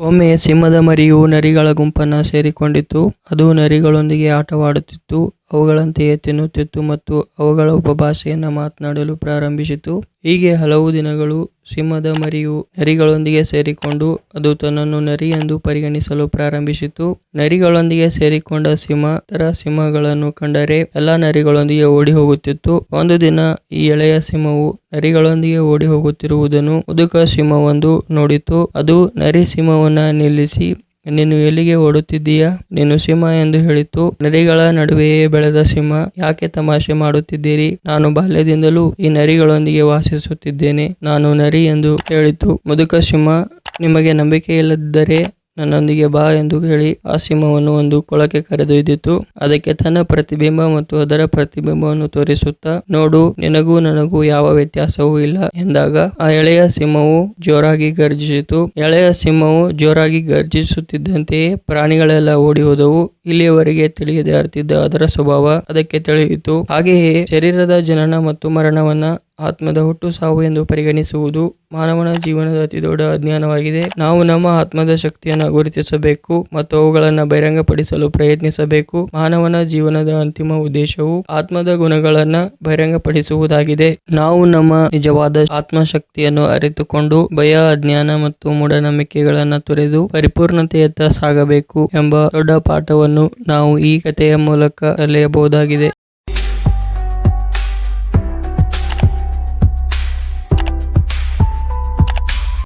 ಒಮ್ಮೆ ಸಿಂಹದ ಮರಿಯು ನರಿಗಳ ಗುಂಪನ್ನು ಸೇರಿಕೊಂಡಿತ್ತು. ಅದು ನರಿಗಳೊಂದಿಗೆ ಆಟವಾಡುತ್ತಿತ್ತು. ಅವುಗಳಂತೆಯೇ ತಿನ್ನುತ್ತಿತ್ತು ಮತ್ತು ಅವುಗಳ ಉಪಭಾಷೆಯನ್ನು ಮಾತನಾಡಲು ಪ್ರಾರಂಭಿಸಿತು. ಹೀಗೆ ಹಲವು ದಿನಗಳು ಸಿಂಹದ ಮರಿಯು ನರಿಗಳೊಂದಿಗೆ ಸೇರಿಕೊಂಡು ಅದು ತನ್ನನ್ನು ನರಿ ಎಂದು ಪರಿಗಣಿಸಲು ಪ್ರಾರಂಭಿಸಿತು. ನರಿಗಳೊಂದಿಗೆ ಸೇರಿಕೊಂಡ ಸಿಂಹ ತರ ಸಿಂಹಗಳನ್ನು ಕಂಡರೆ ಎಲ್ಲಾ ನರಿಗಳೊಂದಿಗೆ ಓಡಿ ಹೋಗುತ್ತಿತ್ತು ಒಂದು ದಿನ ಈ ಎಳೆಯ ಸಿಂಹವು ನರಿಗಳೊಂದಿಗೆ ಓಡಿ ಹೋಗುತ್ತಿರುವುದನ್ನು ಮುದುಕ ಸಿಂಹವೊಂದು ನೋಡಿತು. ಅದು ನರಿ ಸಿಂಹವನ್ನ ನಿಲ್ಲಿಸಿ ನೀನು ಎಲ್ಲಿಗೆ ಓಡುತ್ತಿದ್ದೀಯಾ? ನೀನು ಸಿಂಹ ಎಂದು ಹೇಳಿತು. ನರಿಗಳ ನಡುವೆಯೇ ಬೆಳೆದ ಸಿಂಹ, ಯಾಕೆ ತಮಾಷೆ ಮಾಡುತ್ತಿದ್ದೀರಿ? ನಾನು ಬಾಲ್ಯದಿಂದಲೂ ಈ ನರಿಗಳೊಂದಿಗೆ ವಾಸಿಸುತ್ತಿದ್ದೇನೆ. ನಾನು ನರಿ ಎಂದು ಹೇಳಿತು. ಮುದುಕ ಸಿಂಹ, ನಿಮಗೆ ನಂಬಿಕೆ ಇಲ್ಲದಿದ್ದರೆ ನನ್ನೊಂದಿಗೆ ಬಾ ಎಂದು ಹೇಳಿ ಆ ಸಿಂಹವನ್ನು ಒಂದು ಕೊಳಕ್ಕೆ ಕರೆದೊಯ್ದಿತು ಅದಕ್ಕೆ ತನ್ನ ಪ್ರತಿಬಿಂಬ ಮತ್ತು ಅದರ ಪ್ರತಿಬಿಂಬವನ್ನು ತೋರಿಸುತ್ತಾ, ನೋಡು, ನಿನಗೂ ನನಗೂ ಯಾವ ವ್ಯತ್ಯಾಸವೂ ಇಲ್ಲ ಎಂದಾಗ ಆ ಎಳೆಯ ಸಿಂಹವು ಜೋರಾಗಿ ಗರ್ಜಿಸಿತು. ಎಳೆಯ ಸಿಂಹವು ಜೋರಾಗಿ ಗರ್ಜಿಸುತ್ತಿದ್ದಂತೆಯೇ ಪ್ರಾಣಿಗಳೆಲ್ಲ ಓಡಿ ಹೋದವು. ಇಲ್ಲಿಯವರೆಗೆ ತಿಳಿಯದೆ ಅರ್ತಿದ್ದ ಅದರ ಸ್ವಭಾವ ಅದಕ್ಕೆ ತಿಳಿಯಿತು. ಹಾಗೆಯೇ ಶರೀರದ ಜನನ ಮತ್ತು ಮರಣವನ್ನ ಆತ್ಮದ ಹುಟ್ಟು ಸಾವು ಎಂದು ಪರಿಗಣಿಸುವುದು ಮಾನವನ ಜೀವನದ ಅತಿ ದೊಡ್ಡ ಅಜ್ಞಾನವಾಗಿದೆ. ನಾವು ನಮ್ಮ ಆತ್ಮದ ಶಕ್ತಿಯನ್ನು ಗುರುತಿಸಬೇಕು ಮತ್ತು ಅವುಗಳನ್ನು ಬಹಿರಂಗಪಡಿಸಲು ಪ್ರಯತ್ನಿಸಬೇಕು. ಮಾನವನ ಜೀವನದ ಅಂತಿಮ ಉದ್ದೇಶವು ಆತ್ಮದ ಗುಣಗಳನ್ನ ಬಹಿರಂಗಪಡಿಸುವುದಾಗಿದೆ. ನಾವು ನಮ್ಮ ನಿಜವಾದ ಆತ್ಮಶಕ್ತಿಯನ್ನು ಅರಿತುಕೊಂಡು ಭಯ, ಅಜ್ಞಾನ ಮತ್ತು ಮೂಢನಂಬಿಕೆಗಳನ್ನು ತೊರೆದು ಪರಿಪೂರ್ಣತೆಯತ್ತ ಸಾಗಬೇಕು ಎಂಬ ದೊಡ್ಡ ಪಾಠವನ್ನು ನಾವು ಈ ಕಥೆಯ ಮೂಲಕ ಕಲಿಯಬಹುದಾಗಿದೆ